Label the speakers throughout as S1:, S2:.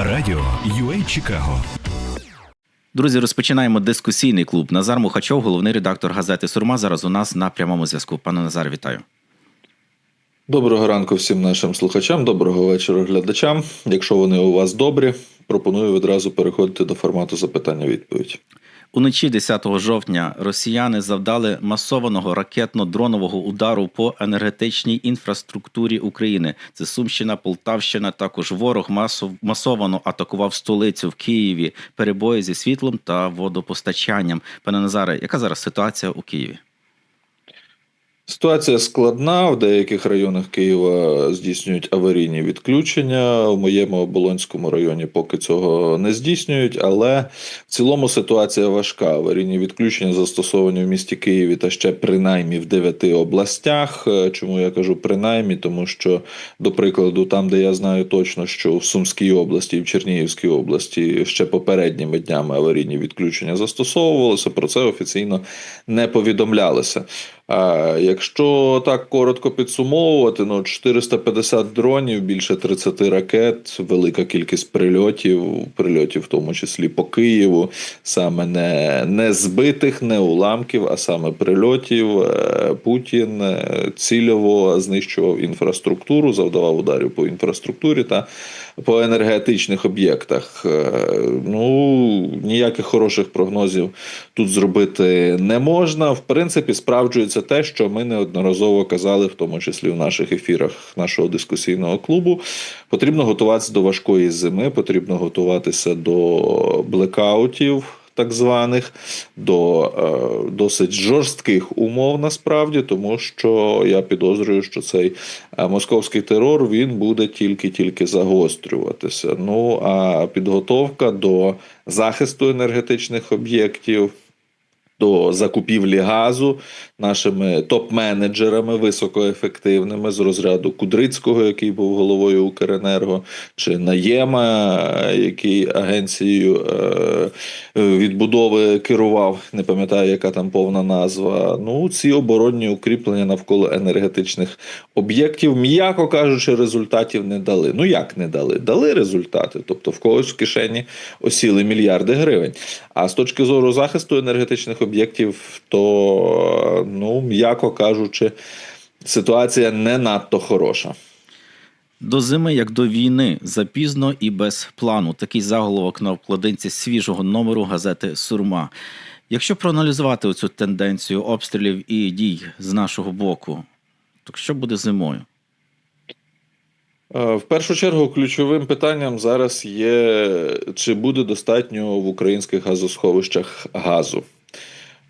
S1: Радіо UA Чикаго.
S2: Друзі, розпочинаємо дискусійний клуб. Назар Мухачов, головний редактор газети Сурма. Зараз у нас на прямому зв'язку. Пане Назар, вітаю.
S3: Доброго ранку всім нашим слухачам, доброго вечора глядачам. Якщо вони у вас добрі, пропоную відразу переходити до формату запитання-відповідь.
S2: Уночі 10 жовтня росіяни завдали масованого ракетно-дронового удару по енергетичній інфраструктурі України. Це Сумщина, Полтавщина. Також ворог масов, масовано атакував столицю в Києві, перебої зі світлом та водопостачанням. Пане Назаре, яка зараз ситуація у Києві?
S3: Ситуація складна. В деяких районах Києва здійснюють аварійні відключення. В моєму оболонському районі поки цього не здійснюють, але в цілому ситуація важка. Аварійні відключення застосовані в місті Києві та ще принаймні в дев'яти областях. Е, Чому я кажу принаймні? Тому що, до прикладу, там, де я знаю точно, що в Сумській області і в Чернігівській області ще попередніми днями аварійні відключення застосовувалися. Про це офіційно не повідомлялося. А якщо так коротко підсумовувати, ну 450 дронів, більше 30 ракет, велика кількість прильотів, прильотів, в тому числі по Києву, саме не, не збитих, не уламків, а саме прильотів. Е, Путін е, цільово знищував інфраструктуру, завдавав ударів по інфраструктурі та по енергетичних об'єктах. Е, Ну ніяких хороших прогнозів тут зробити не можна. В принципі, справджується те, що ми неодноразово казали, в тому числі в наших ефірах нашого дискусійного клубу. Потрібно готуватися до важкої зими, потрібно готуватися до блекаутів. Так званих до е, досить жорстких умов насправді, тому що я підозрюю, що цей е, московський терор він буде тільки-тільки загострюватися. Ну а підготовка до захисту енергетичних об'єктів. До закупівлі газу нашими топ-менеджерами високоефективними з розряду Кудрицького, який був головою Укренерго, чи Наєма, який агенцією е, відбудови керував, не пам'ятаю, яка там повна назва. Ну, ці оборонні укріплення навколо енергетичних об'єктів, м'яко кажучи, результатів не дали. Ну як не дали? Дали результати. Тобто в когось в кишені осіли мільярди гривень. А з точки зору захисту енергетичних об'єктів, то, ну, м'яко кажучи, ситуація не надто хороша.
S2: До зими, як до війни, запізно і без плану. Такий заголовок на обкладинці свіжого номеру газети Сурма. Якщо проаналізувати цю тенденцію обстрілів і дій з нашого боку, то що буде зимою?
S3: Е, В першу чергу ключовим питанням зараз є, чи буде достатньо в українських газосховищах газу.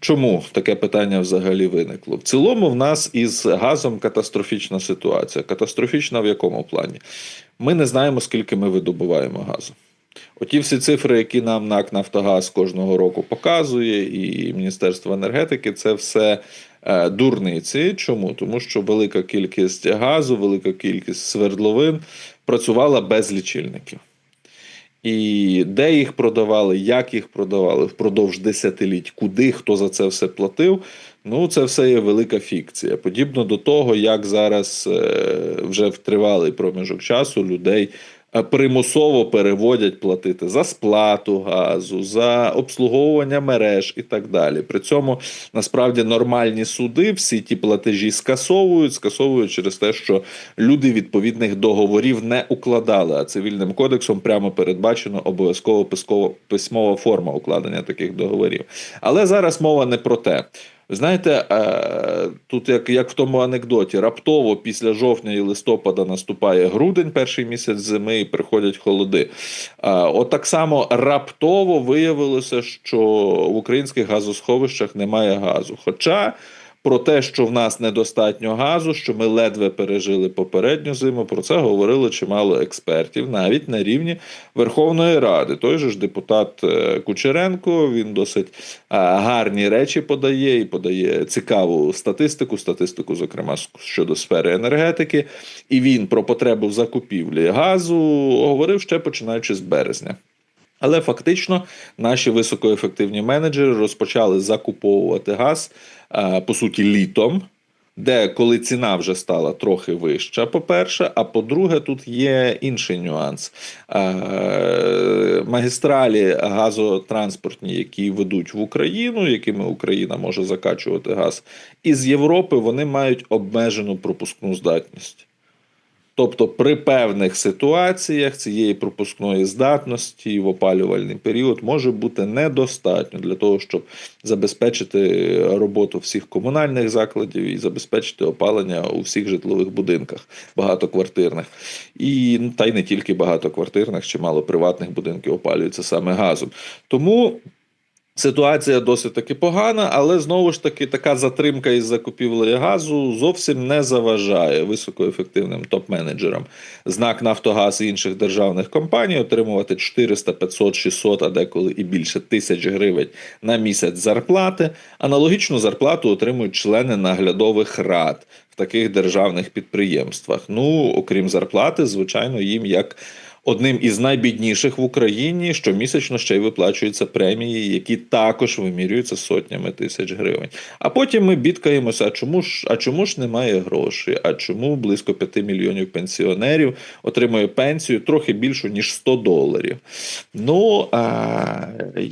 S3: Чому таке питання взагалі виникло? В цілому, в нас із газом катастрофічна ситуація. Катастрофічна в якому плані? Ми не знаємо, скільки ми видобуваємо газу. Оті всі цифри, які нам НАК Нафтогаз кожного року показує, і Міністерство енергетики, це все е, дурниці. Чому? Тому що велика кількість газу, велика кількість свердловин працювала без лічильників. І де їх продавали, як їх продавали впродовж десятиліть, куди хто за це все платив. Ну, це все є велика фікція. Подібно до того, як зараз е, вже в тривалий проміжок часу людей примусово переводять платити за сплату газу, за обслуговування мереж і так далі. При цьому насправді нормальні суди всі ті платежі скасовують, скасовують через те, що люди відповідних договорів не укладали. А цивільним кодексом прямо передбачено обов'язково письмова форма укладення таких договорів. Але зараз мова не про те. Знаєте, е, тут як, як в тому анекдоті, раптово після жовтня і листопада наступає грудень, перший місяць зими, і приходять холоди. Е, От так само раптово виявилося, що в українських газосховищах немає газу. Хоча про те, що в нас недостатньо газу, що ми ледве пережили попередню зиму, про це говорили чимало експертів, навіть на рівні Верховної Ради. Той же ж депутат е, Кучеренко він досить е, гарні речі подає і подає цікаву статистику, статистику, зокрема щодо сфери енергетики. І він про потребу в закупівлі газу говорив ще починаючи з березня. Але фактично наші високоефективні менеджери розпочали закуповувати газ е, по суті літом. де коли ціна вже стала трохи вища, по-перше, а по-друге, тут є інший нюанс. Е, Магістралі газотранспортні, які ведуть в Україну, якими Україна може закачувати газ із Європи, вони мають обмежену пропускну здатність. Тобто при певних ситуаціях цієї пропускної здатності в опалювальний період може бути недостатньо для того, щоб забезпечити роботу всіх комунальних закладів і забезпечити опалення у всіх житлових будинках багатоквартирних. І та й не тільки багатоквартирних, чимало приватних будинків опалюються саме газом. Тому Ситуація досить таки погана, але знову ж таки така затримка із закупівлею газу зовсім не заважає високоефективним топ-менеджерам знак Нафтогаз і інших державних компаній отримувати 400, 500, 600, а деколи і більше тисяч гривень на місяць зарплати. Аналогічну зарплату отримують члени наглядових рад в таких державних підприємствах. Ну, окрім зарплати, звичайно, їм як одним із найбідніших в Україні щомісячно ще й виплачуються премії, які також вимірюються сотнями тисяч гривень. А потім ми бідкаємося: а чому ж, а чому ж немає грошей? А чому близько 5 мільйонів пенсіонерів отримує пенсію трохи більшу ніж 100 доларів? Ну а,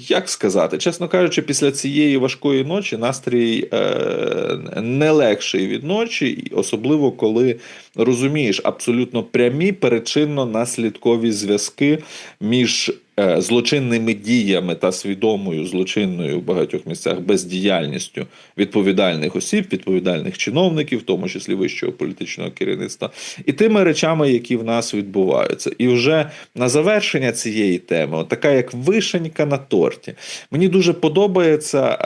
S3: як сказати, чесно кажучи, після цієї важкої ночі настрій е, не легший від ночі, особливо коли розумієш абсолютно прямі причинно-наслідкові зв'язки між злочинними діями та свідомою злочинною в багатьох місцях бездіяльністю відповідальних осіб, відповідальних чиновників, в тому числі вищого політичного керівництва, і тими речами, які в нас відбуваються. І вже на завершення цієї теми, така як вишенька на торті, мені дуже подобається.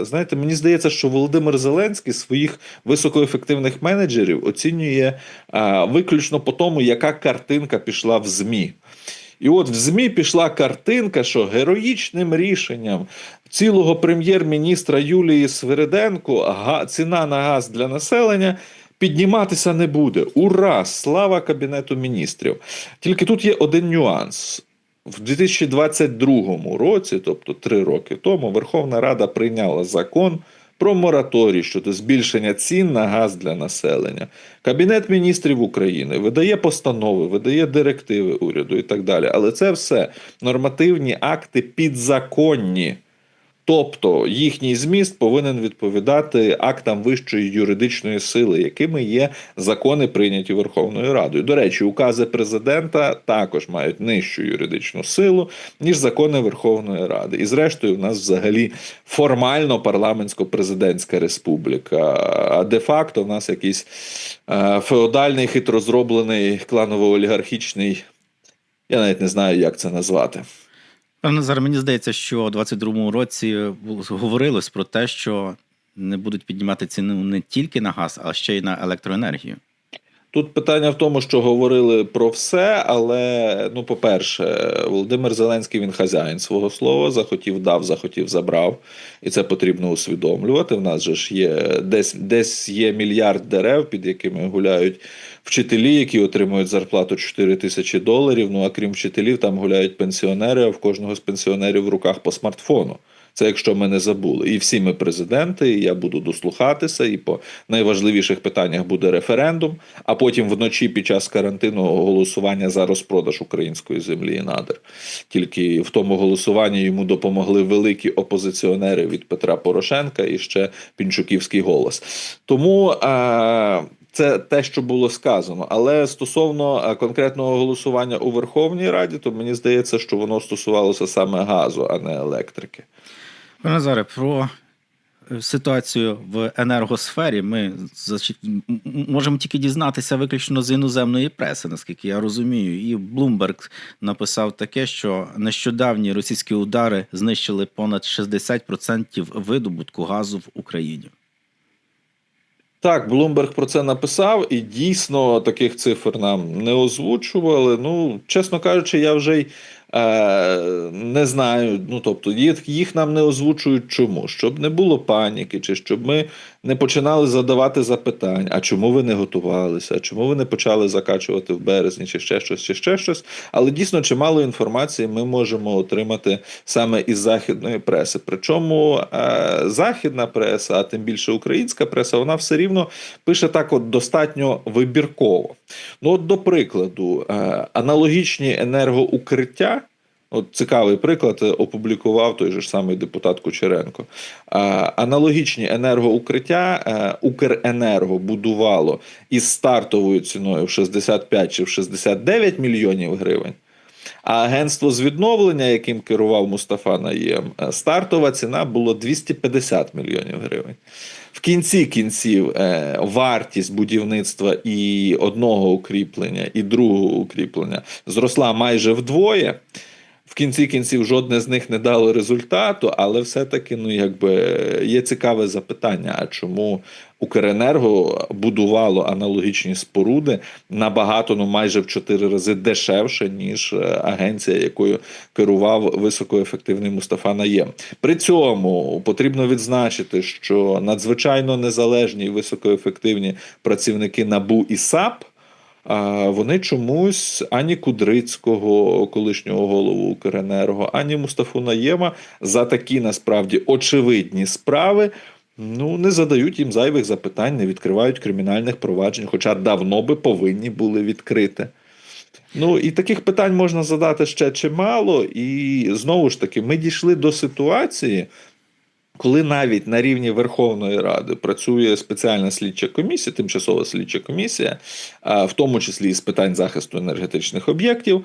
S3: е, Знаєте, мені здається, що Володимир Зеленський своїх високоефективних менеджерів оцінює е, виключно по тому, яка картинка пішла в ЗМІ. І от в ЗМІ пішла картинка, що героїчним рішенням цілого прем'єр-міністра Юлії Свириденко ціна на газ для населення. Підніматися не буде. Ура! Слава Кабінету міністрів. Тільки тут є один нюанс. В 2022 році, тобто три роки тому, Верховна Рада прийняла закон про мораторій щодо збільшення цін на газ для населення. Кабінет міністрів України видає постанови, видає директиви уряду і так далі. Але це все нормативні акти підзаконні. Тобто їхній зміст повинен відповідати актам вищої юридичної сили, якими є закони, прийняті Верховною Радою. До речі, укази президента також мають нижчу юридичну силу, ніж закони Верховної Ради. І зрештою, в нас взагалі формально парламентсько-президентська республіка, а де-факто в нас якийсь е, феодальний, хитро зроблений кланово-олігархічний. Я навіть не знаю, як це назвати.
S2: Назар, мені здається, що у 22-му році говорилось про те, що не будуть піднімати ціну не тільки на газ, а ще й на електроенергію.
S3: Тут питання в тому, що говорили про все, але ну, по-перше, Володимир Зеленський він хазяїн свого слова, захотів дав, захотів забрав, і це потрібно усвідомлювати. В нас же ж є десь, десь є мільярд дерев, під якими гуляють вчителі, які отримують зарплату 4 тисячі доларів. Ну а крім вчителів, там гуляють пенсіонери. А в кожного з пенсіонерів в руках по смартфону. Це якщо ми не забули. І всі ми президенти, і я буду дослухатися, і по найважливіших питаннях буде референдум, а потім вночі під час карантину голосування за розпродаж української землі і надр. Тільки в тому голосуванні йому допомогли великі опозиціонери від Петра Порошенка і ще Пінчуківський голос. Тому. А... Це те, що було сказано. Але стосовно е, конкретного голосування у Верховній Раді, то мені здається, що воно стосувалося саме газу, а не електрики.
S2: Пане Назаре, про е, ситуацію в енергосфері ми можемо тільки дізнатися виключно з іноземної преси, наскільки я розумію. І Bloomberg написав таке, що нещодавні російські удари знищили понад 60% видобутку газу в Україні.
S3: Так, Блумберг про це написав, і дійсно таких цифр нам не озвучували. Ну, чесно кажучи, я вже й не знаю, ну тобто їх, їх нам не озвучують чому? Щоб не було паніки, чи щоб ми не починали задавати запитань, а чому ви не готувалися, а чому ви не почали закачувати в березні, чи ще щось, чи ще щось. Але дійсно чимало інформації ми можемо отримати саме із західної преси. Причому е, західна преса, а тим більше українська преса, вона все рівно пише так, от достатньо вибірково. Ну, от, до прикладу, е, аналогічні енергоукриття. От цікавий приклад е, опублікував той же ж самий депутат Кучеренко. Аналогічні енергоукриття е, Укренерго будувало із стартовою ціною в 65 чи в 69 мільйонів гривень. А агентство з відновлення, яким керував Мустафа Наєм, е, стартова ціна була 250 мільйонів гривень. В кінці кінців вартість будівництва і одного укріплення, і другого укріплення зросла майже вдвоє. В кінці кінців жодне з них не дало результату, але все-таки ну, якби, є цікаве запитання: а чому Укренерго будувало аналогічні споруди набагато, ну майже в чотири рази дешевше, ніж е, агенція, якою керував високоефективний Мустафа Наєм. При цьому потрібно відзначити, що надзвичайно незалежні і високоефективні працівники НАБУ і САП. А вони чомусь ані Кудрицького, колишнього голову Укренерго, ані Мустафу Наєма за такі насправді очевидні справи. Ну, не задають їм зайвих запитань, не відкривають кримінальних проваджень, хоча давно би повинні були відкрити. Ну і таких питань можна задати ще чимало. І знову ж таки, ми дійшли до ситуації, коли навіть на рівні Верховної Ради працює спеціальна слідча комісія, тимчасова слідча комісія, в тому числі з питань захисту енергетичних об'єктів.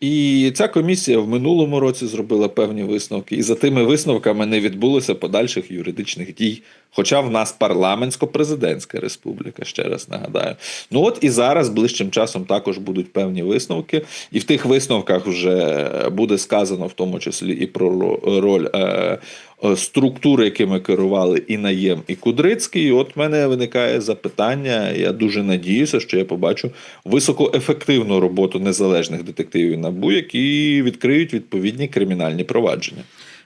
S3: І ця комісія в минулому році зробила певні висновки, і за тими висновками не відбулося подальших юридичних дій. Хоча в нас парламентсько-президентська республіка, ще раз нагадаю. Ну от і зараз ближчим часом також будуть певні висновки, і в тих висновках вже буде сказано в тому числі і про роль е, е, якими керували і Наєм, і Кудрицький. І от в мене виникає запитання. Я дуже надіюся, що я побачу високоефективну роботу незалежних детективів НАБУ, які відкриють відповідні кримінальні провадження.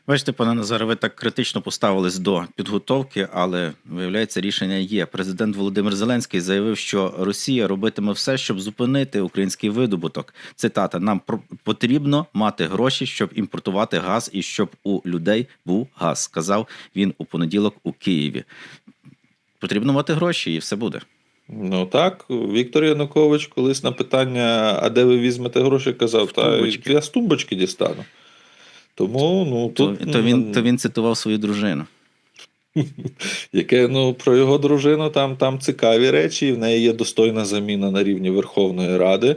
S2: Бачите, пане Назаре, ви так критично поставились до підготовки, але виявляється, рішення є. Президент Володимир Зеленський заявив, що Росія робитиме все, щоб зупинити український видобуток. Цитата: нам потрібно мати гроші, щоб імпортувати газ і щоб у людей був газ. Сказав він у понеділок у Києві. Потрібно мати гроші, і все буде.
S3: Ну так, Віктор Янукович колись на питання, а де ви візьмете гроші, казав, та я з тумбочки дістану. Тому ну
S2: То, то він то він цитував свою дружину.
S3: яке ну про його дружину там, там цікаві речі. і В неї є достойна заміна на рівні Верховної Ради.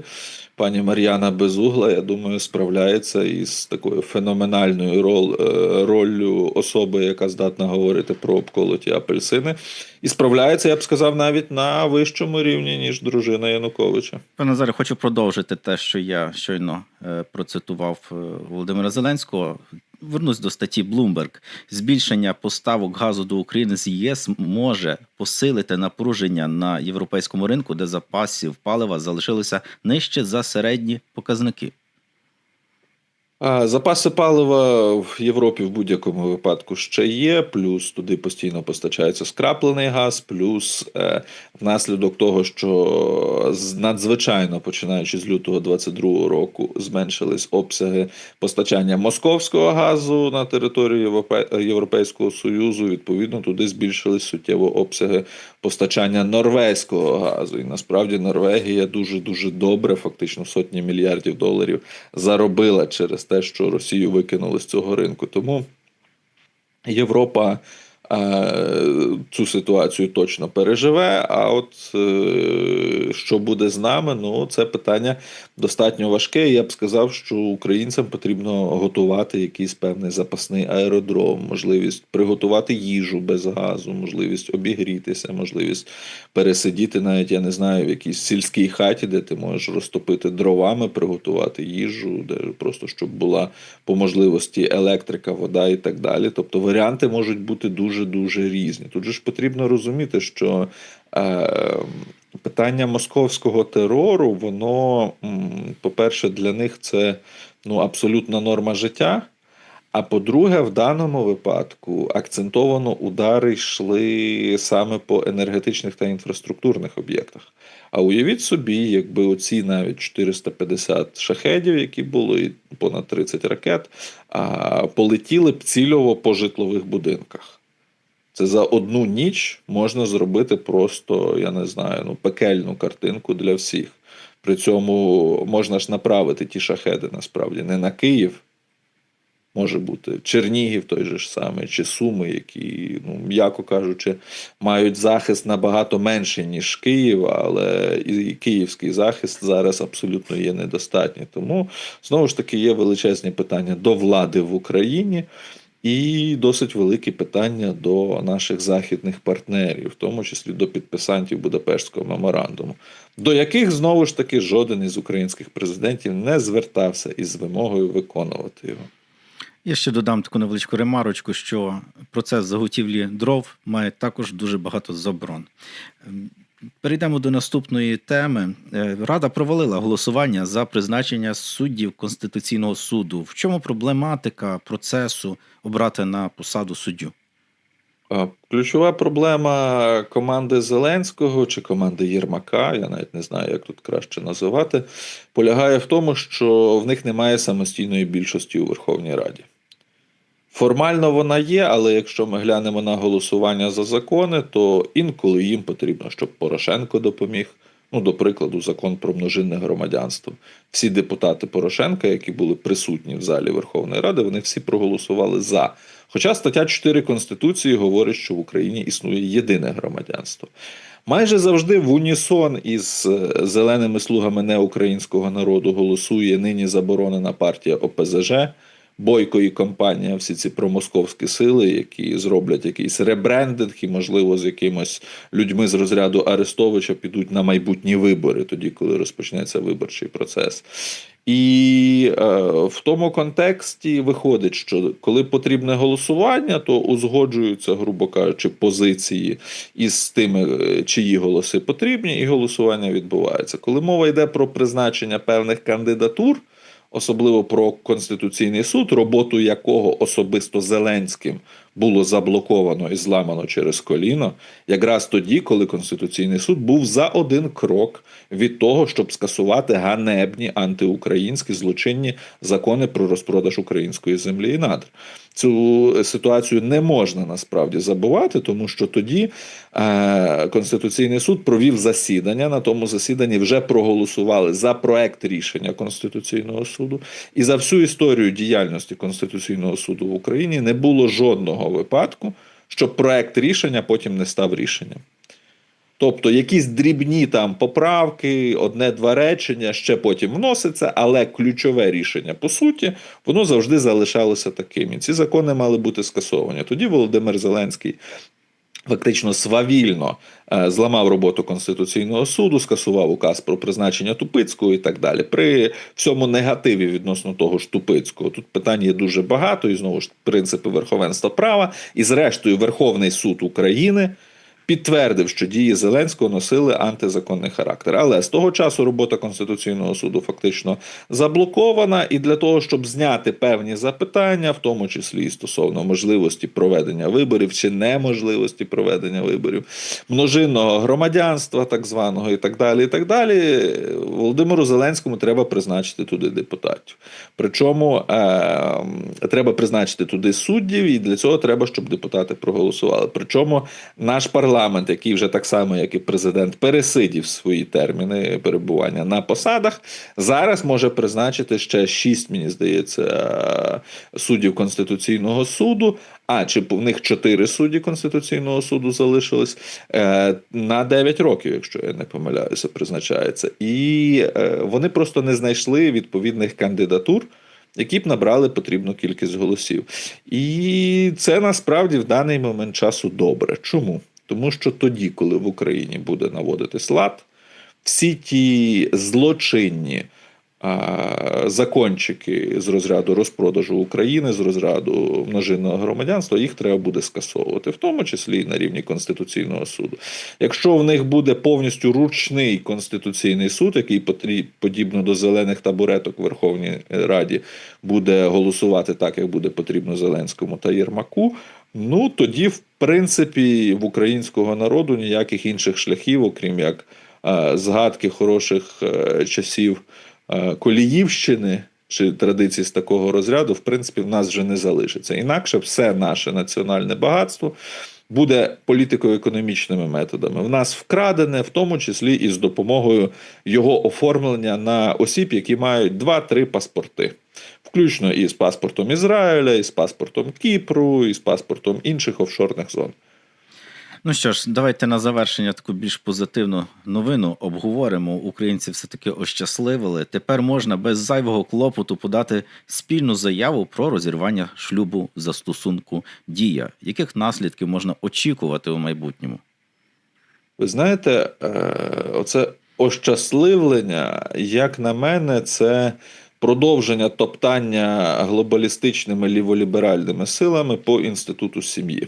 S3: Пані Мар'яна Безугла, я думаю, справляється із такою феноменальною роль, е, роллю особи, яка здатна говорити про обколоті апельсини, і справляється, я б сказав, навіть на вищому рівні, ніж дружина Януковича.
S2: Пане Назаре, хочу продовжити те, що я щойно е, процитував е, Володимира Зеленського. Вернусь до статті Bloomberg. Збільшення поставок газу до України з ЄС може посилити напруження на європейському ринку, де запасів палива залишилося нижче за середні показники.
S3: Запаси палива в Європі в будь-якому випадку ще є. Плюс туди постійно постачається скраплений газ, плюс е, внаслідок того, що надзвичайно починаючи з лютого 22 року зменшились обсяги постачання московського газу на територію Європе- Європейського Союзу. Відповідно, туди збільшились суттєво обсяги постачання норвезького газу. І насправді Норвегія дуже дуже добре, фактично сотні мільярдів доларів заробила через те, що Росію викинули з цього ринку. Тому Європа цю ситуацію точно переживе. А от е, що буде з нами, ну це питання достатньо важке. Я б сказав, що українцям потрібно готувати якийсь певний запасний аеродром, можливість приготувати їжу без газу, можливість обігрітися, можливість пересидіти, навіть я не знаю, в якійсь сільській хаті, де ти можеш розтопити дровами, приготувати їжу, де просто щоб була по можливості електрика, вода і так далі. Тобто варіанти можуть бути дуже дуже різні. Тут же ж потрібно розуміти, що е, питання московського терору, воно, по-перше, для них це ну, абсолютна норма життя. А по-друге, в даному випадку акцентовано удари йшли саме по енергетичних та інфраструктурних об'єктах. А уявіть собі, якби оці навіть 450 шахедів, які були, і понад 30 ракет, полетіли б цільово по житлових будинках. Це за одну ніч можна зробити просто, я не знаю, ну, пекельну картинку для всіх. При цьому можна ж направити ті шахеди насправді не на Київ, може бути Чернігів той же ж самий, чи Суми, які, ну, м'яко кажучи, мають захист набагато менший, ніж Київ, але і київський захист зараз абсолютно є недостатній. Тому знову ж таки є величезні питання до влади в Україні. І досить великі питання до наших західних партнерів, в тому числі до підписантів Будапештського меморандуму, до яких знову ж таки жоден із українських президентів не звертався із вимогою виконувати його.
S2: Я ще додам таку невеличку ремарочку, що процес заготівлі дров має також дуже багато заборон. Ем, Перейдемо до наступної теми. Е, Рада провалила голосування за призначення суддів Конституційного суду. В чому проблематика процесу обрати на посаду суддю?
S3: Ключова проблема команди Зеленського чи команди Єрмака, я навіть не знаю, як тут краще називати, полягає в тому, що в них немає самостійної більшості у Верховній Раді. Формально вона є, але якщо ми глянемо на голосування за закони, то інколи їм потрібно, щоб Порошенко допоміг. Ну, до прикладу, закон про множинне громадянство. Всі депутати Порошенка, які були присутні в залі Верховної Ради, вони всі проголосували за. Хоча стаття 4 Конституції говорить, що в Україні існує єдине громадянство. Майже завжди в унісон із е, зеленими слугами неукраїнського народу голосує нині заборонена партія ОПЗЖ. Бойко і компанія, всі ці промосковські сили, які зроблять якийсь ребрендинг і, можливо, з якимось людьми з розряду Арестовича підуть на майбутні вибори, тоді, коли розпочнеться виборчий процес. І е, в тому контексті виходить, що коли потрібне голосування, то узгоджуються, грубо кажучи, позиції із тими, е, чиї голоси потрібні, і голосування відбувається. Коли мова йде про призначення певних кандидатур особливо про Конституційний суд, роботу якого особисто Зеленським було заблоковано і зламано через коліно, якраз тоді, коли Конституційний суд був за один крок від того, щоб скасувати ганебні антиукраїнські злочинні закони про розпродаж української землі і надр. Цю ситуацію не можна насправді забувати, тому що тоді е, Конституційний суд провів засідання. На тому засіданні вже проголосували за проект рішення Конституційного суду. І за всю історію діяльності Конституційного суду в Україні не було жодного випадку, щоб проект рішення потім не став рішенням. Тобто якісь дрібні там поправки, одне-два речення ще потім вноситься, але ключове рішення по суті воно завжди залишалося таким. І ці закони мали бути скасовані. Тоді Володимир Зеленський. Фактично свавільно е, зламав роботу Конституційного суду, скасував указ про призначення Тупицького і так далі. При всьому негативі відносно того ж Тупицького тут питань є дуже багато, і знову ж принципи верховенства права. І, зрештою, Верховний суд України підтвердив, що дії Зеленського носили антизаконний характер. Але з того часу робота Конституційного суду фактично заблокована, і для того, щоб зняти певні запитання, в тому числі і стосовно можливості проведення виборів чи неможливості проведення виборів, множинного громадянства, так званого, і так далі. І так далі, Володимиру Зеленському треба призначити туди депутатів. Причому е, треба призначити туди суддів, і для цього треба, щоб депутати проголосували. Причому наш парламент парламент, який вже так само, як і президент, пересидів свої терміни перебування на посадах, зараз може призначити ще шість, мені здається, суддів Конституційного суду. А чи в них чотири судді Конституційного суду залишились е, на 9 років, якщо я не помиляюся, призначається, і е, вони просто не знайшли відповідних кандидатур. Які б набрали потрібну кількість голосів, і це насправді в даний момент часу добре. Чому? Тому що тоді, коли в Україні буде наводитись лад, всі ті злочинні а, закончики з розряду розпродажу України, з розряду множинного громадянства, їх треба буде скасовувати, в тому числі і на рівні Конституційного суду. Якщо в них буде повністю ручний конституційний суд, який подібно до зелених табуреток в Верховній Раді буде голосувати так, як буде потрібно Зеленському та Єрмаку. Ну тоді, в принципі, в українського народу ніяких інших шляхів, окрім як е, згадки хороших е, часів е, Коліївщини чи традицій з такого розряду, в принципі, в нас вже не залишиться. Інакше все наше національне багатство буде політико-економічними методами. В нас вкрадене, в тому числі і з допомогою його оформлення на осіб, які мають 2-3 паспорти. Включно і з паспортом Ізраїля, і з паспортом Кіпру, і з паспортом інших офшорних зон.
S2: Ну що ж, давайте на завершення таку більш позитивну новину обговоримо. Українці все-таки ощасливили. Тепер можна без зайвого клопоту подати спільну заяву про розірвання шлюбу за стосунку дія. Яких наслідків можна очікувати у майбутньому?
S3: Ви знаєте, е, оце ощасливлення, як на мене, це продовження топтання глобалістичними ліволіберальними силами по інституту сім'ї.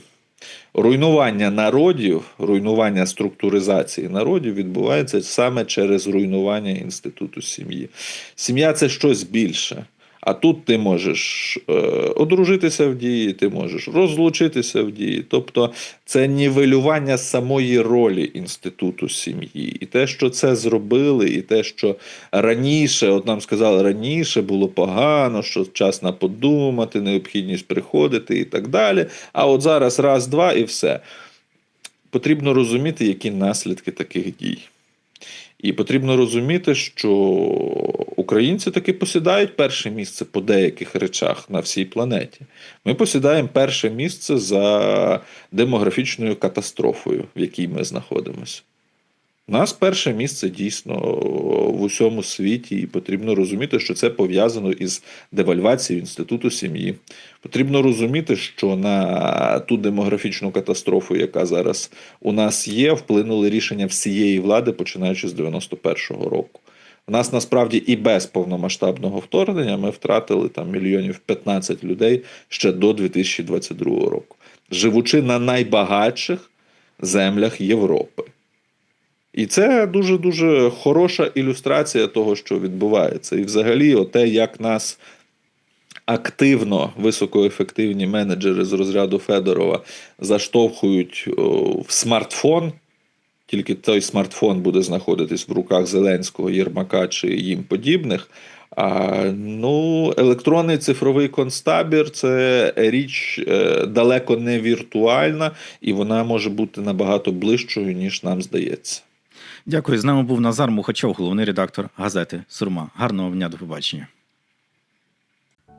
S3: Руйнування народів, руйнування структуризації народів відбувається саме через руйнування інституту сім'ї. Сім'я це щось більше. А тут ти можеш е, одружитися в дії, ти можеш розлучитися в дії. Тобто це нівелювання самої ролі інституту сім'ї. І те, що це зробили, і те, що раніше, от нам сказали, раніше було погано, що час на подумати, необхідність приходити і так далі. А от зараз раз, два і все. Потрібно розуміти, які наслідки таких дій. І потрібно розуміти, що українці таки посідають перше місце по деяких речах на всій планеті. Ми посідаємо перше місце за демографічною катастрофою, в якій ми знаходимося. У нас перше місце дійсно в усьому світі, і потрібно розуміти, що це пов'язано із девальвацією інституту сім'ї. Потрібно розуміти, що на ту демографічну катастрофу, яка зараз у нас є, вплинули рішення всієї влади, починаючи з 91-го року. У нас насправді і без повномасштабного вторгнення ми втратили там мільйонів 15 людей ще до 2022 року, живучи на найбагатших землях Європи. І це дуже дуже хороша ілюстрація того, що відбувається. І взагалі, те, як нас активно високоефективні менеджери з розряду Федорова заштовхують в смартфон. Тільки той смартфон буде знаходитись в руках Зеленського, Єрмака чи їм подібних. А, ну, електронний цифровий концтабір це річ е, далеко не віртуальна, і вона може бути набагато ближчою, ніж нам здається.
S2: Дякую. З нами був Назар Мухачов, головний редактор газети Сурма. Гарного дня, до побачення.